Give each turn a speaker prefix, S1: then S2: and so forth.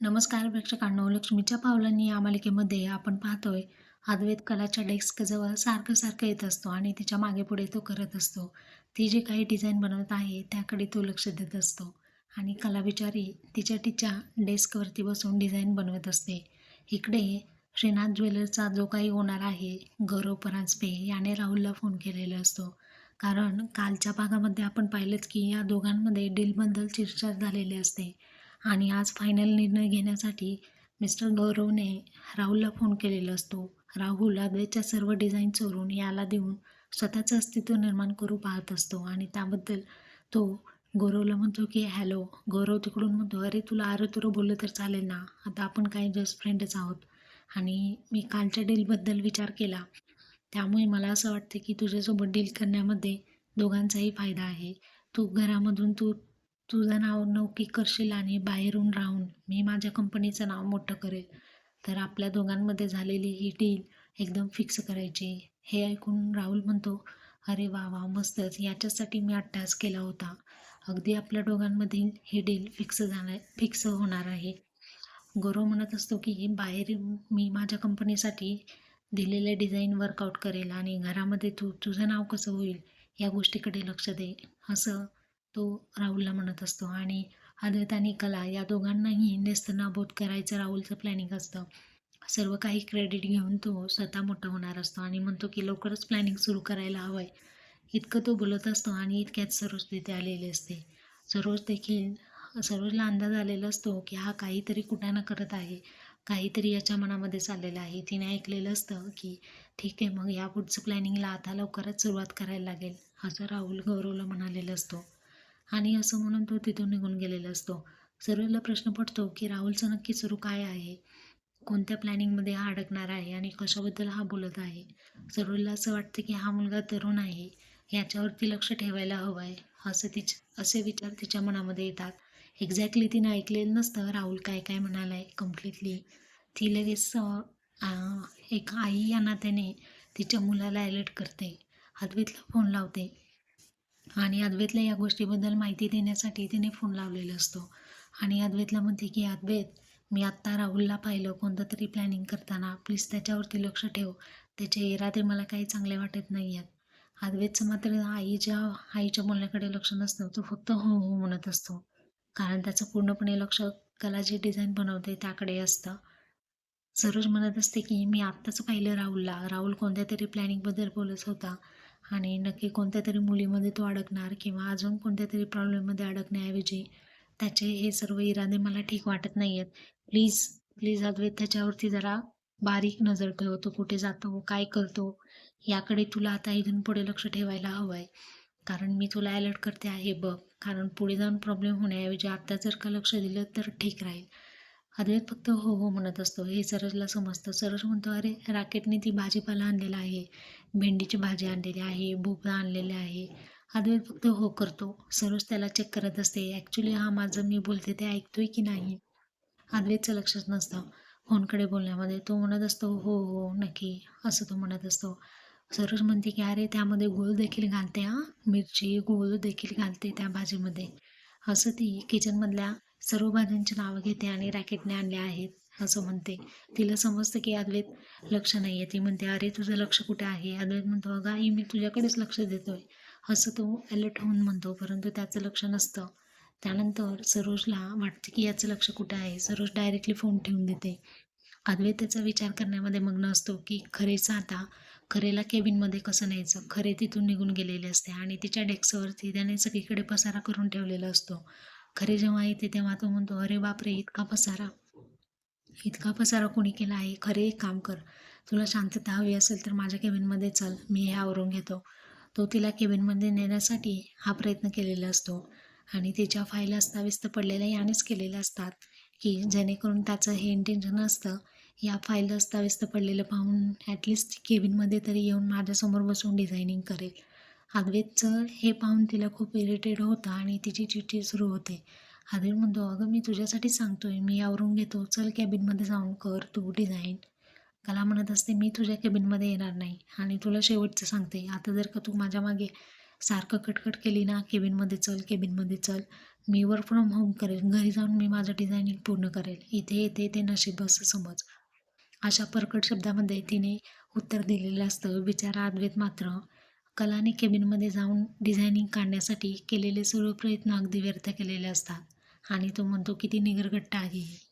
S1: नमस्कार प्रेक्षकांनो लक्ष्मीच्या पावलांनी या मालिकेमध्ये आपण पाहतोय अद्वैत कलाच्या डेस्कजवळ सारखं सारखं येत असतो आणि तिच्यामागे पुढे तो करत असतो. ती जी काही डिझाईन बनवत आहे त्याकडे तो लक्ष देत असतो आणि कलाविचारी तिच्या तिच्या डेस्कवरती बसून डिझाईन बनवत असते. इकडे श्रीनाथ ज्वेलर्सचा जो काही ओनर आहे गौरव परांजपे याने राहुलला फोन केलेला असतो. कारण कालच्या भागामध्ये आपण पाहिलंच की या दोघांमध्ये डीलबद्दल चर्चा झालेली असते. आणि आज फायनल निर्णय घेण्यासाठी मिस्टर गौरवने राहुलला फोन केलेला असतो. राहुल अद्वैतच्या सर्व डिझाईन चोरून याला देऊन स्वतःचं अस्तित्व निर्माण करू पाहत असतो आणि त्याबद्दल तो गौरवला म्हणतो की हॅलो गौरव तिकडून म्हणतो अरे तुला अरे तुरं बोललं तर चालेल ना? आता आपण काही जस्ट फ्रेंडच आहोत. आणि मी कालच्या डीलबद्दल विचार केला. त्यामुळे मला असं वाटतं की तुझ्यासोबत डील करण्यामध्ये दोघांचाही फायदा आहे. तू घरामधून तू तुझं नाव नौकी करशील आणि बाहेरून राहून मी माझ्या कंपनीचं नाव मोठं करेल. तर आपल्या दोघांमध्ये झालेली ही डील एकदम फिक्स करायची. हे ऐकून राहुल म्हणतो अरे वा वा मस्तच. याच्यासाठी मी अट्टास केला होता. अगदी आपल्या दोघांमधील ही डील फिक्स जाणार फिक्स होणार आहे. गौरव म्हणत असतो की बाहेर मी माझ्या कंपनीसाठी दिलेले डिझाईन वर्कआउट करेल आणि घरामध्ये तू तुझं नाव कसं होईल या गोष्टीकडे लक्ष दे. असं तो राहुलला म्हणत असतो आणि अद्वैत आणि कला या दोघांनाही नेस्तनाबोध करायचं राहुलचं प्लॅनिंग असतं. सर्व काही क्रेडिट घेऊन तो स्वतः मोठा होणार असतो आणि म्हणतो की लवकरच प्लॅनिंग सुरू करायला हवं आहे इतकं तो बोलत असतो आणि इतक्यात सरोज तिथे आलेली असते. सरोज देखील सरोजला अंदाज आलेला असतो की हा काहीतरी कुटाणा करत आहे. काहीतरी याच्या मनामध्ये चाललेलं आहे. तिने ऐकलेलं असतं की ठीक आहे मग या पुढचं प्लॅनिंगला आता लवकरच सुरुवात करायला लागेल असं राहुल गौरवला म्हणालेलं असतो. आणि असं म्हणून तो तिथून निघून गेलेला असतो. सरोजला प्रश्न पडतो की राहुलचं नक्की सुरू काय आहे? कोणत्या प्लॅनिंगमध्ये हा अडकणार आहे आणि कशाबद्दल हा बोलत आहे? सरोजला असं वाटतं की हा मुलगा तरुण आहे याच्यावरती लक्ष ठेवायला हवं आहे असं तिच असे विचार तिच्या मनामध्ये येतात. एक्झॅक्टली तिनं ऐकलेलं नसतं राहुल काय काय म्हणाला आहे कम्प्लिटली ती लगेच एक आई या नात्याने तिच्या मुलाला अलर्ट करते. हातवीतला फोन लावते. आणि अद्वैतला या गोष्टीबद्दल माहिती देण्यासाठी तिने फोन लावलेला असतो. आणि अद्वैतला म्हणते की अद्वैत मी आत्ता राहुलला पाहिलं. कोणतं तरी प्लॅनिंग करताना. प्लीज त्याच्यावरती लक्ष ठेव. त्याचे इरादे मला काही चांगले वाटत नाही आहेत अद्वैतचं मात्र आईच्या आईच्या बोलण्याकडे लक्ष नसतं तो फक्त हो हो म्हणत असतो. कारण त्याचं पूर्णपणे लक्ष कला जी डिझाईन बनवते त्याकडे असतं. सरोज म्हणत असते की मी आत्ताच पाहिलं राहुलला. राहुल कोणत्या तरी प्लॅनिंगबद्दल बोलत होता. आणि नक्की कोणत्या तरी मुलीमध्ये तो अडकणार किंवा अजून कोणत्या तरी प्रॉब्लेममध्ये अडकण्याऐवजी त्याचे हे सर्व इरादे मला ठीक वाटत नाही आहेत प्लीज प्लीज अद्वैत त्याच्यावरती जरा बारीक नजर ठेव. तो कुठे जातो काय करतो याकडे तुला आता इथून पुढे लक्ष ठेवायला हवं आहे कारण मी तुला अलर्ट करते आहे बघ. कारण पुढे जाऊन प्रॉब्लेम होण्याऐवजी आत्ता जर का लक्ष दिलं तर ठीक राहील. अद्वैत फक्त हो हो म्हणत असतो. हे सरजला समजतं. सरज म्हणतो अरे राकेटने ती भाजीपाला आणलेला आहे. भेंडीची भाजी आणलेली आहे. भोपळा आणलेले आहे. अद्वैत फक्त हो करतो. सरोज त्याला चेक करत असते. ॲक्च्युली हा माझं मी बोलते ते ऐकतोय की नाही? अद्वैतचं लक्षच नसतं. फोनकडे बोलण्यामध्ये तो म्हणत असतो हो हो नक्की. असं तो म्हणत असतो. सरोज म्हणते की अरे त्यामध्ये गूळ देखील घालते हां? मिरची गूळ देखील घालते त्या भाजीमध्ये. असं ती किचनमधल्या सर्व भाज्यांची नावं घेते आणि रॅकेटने आणले आहेत. असं म्हणते. तिला समजतं की अद्वैत लक्ष नाही आहे ती म्हणते अरे तुझं लक्ष कुठे आहे? अद्वैत म्हणतो अगं आई मी तुझ्याकडेच लक्ष देतोय. असं तो अलर्ट होऊन म्हणतो परंतु त्याचं लक्ष नसतं. त्यानंतर सरोजला वाटते की याचं लक्ष कुठे आहे? सरोज डायरेक्टली फोन ठेवून देते. अद्वैत त्याचा विचार करण्यामध्ये मग्न असतो की खरेचं आता खरेला केबिनमध्ये कसं न्यायचं? खरे तिथून निघून गेलेले असते आणि तिच्या डेस्कवरती त्याने सगळीकडे पसारा करून ठेवलेला असतो. खरे जेव्हा येते तेव्हा तो म्हणतो अरे बापरे इतका पसारा. इतका पसारा कोणी केला आहे? खरे एक काम कर. तुला शांतता हवी असेल तर माझ्या केबिनमध्ये चल. मी हे आवरून घेतो. तो तिला केबिनमध्ये नेण्यासाठी हा प्रयत्न केलेला असतो. आणि तिच्या फाईल अस्ताव्यस्त पडलेल्या यानेच केलेल्या असतात की जेणेकरून त्याचं हे इंटेन्शन असतं या फाईल अस्ताव्यस्त पडलेलं पाहून ॲटलिस्ट केबिनमध्ये तरी येऊन माझ्यासमोर बसून डिझायनिंग करेल. अद्वैतचं हे पाहून तिला खूप इरिटेड होतं आणि तिची चिठ्ठी सुरू होते. अद्वैत म्हणतो अगं मी तुझ्यासाठी सांगतोय मी आवरून घेतो. चल कॅबिनमध्ये जाऊन कर तू डिझाईन कला म्हणत असते मी तुझ्या कॅबिनमध्ये येणार नाही आणि तुला शेवटचं सांगते. आता जर का तू माझ्या मागे सारखं कटकट केली ना केबिनमध्ये चल केबिनमध्ये चल. मी वर्क फ्रॉम होम करेल. घरी जाऊन मी माझं डिझायनिंग पूर्ण करेल. इथे येते ते नशीब असं समज. अशा परकट शब्दामध्ये तिने उत्तर दिलेलं असतं. बिचारा अद्वैत मात्र कलाने केबिनमध्ये जाऊन डिझायनिंग काढण्यासाठी केलेले सर्व प्रयत्न अगदी व्यर्थ केलेले असतात. आणि तो म्हणतो किती निगरगट्टा आहे.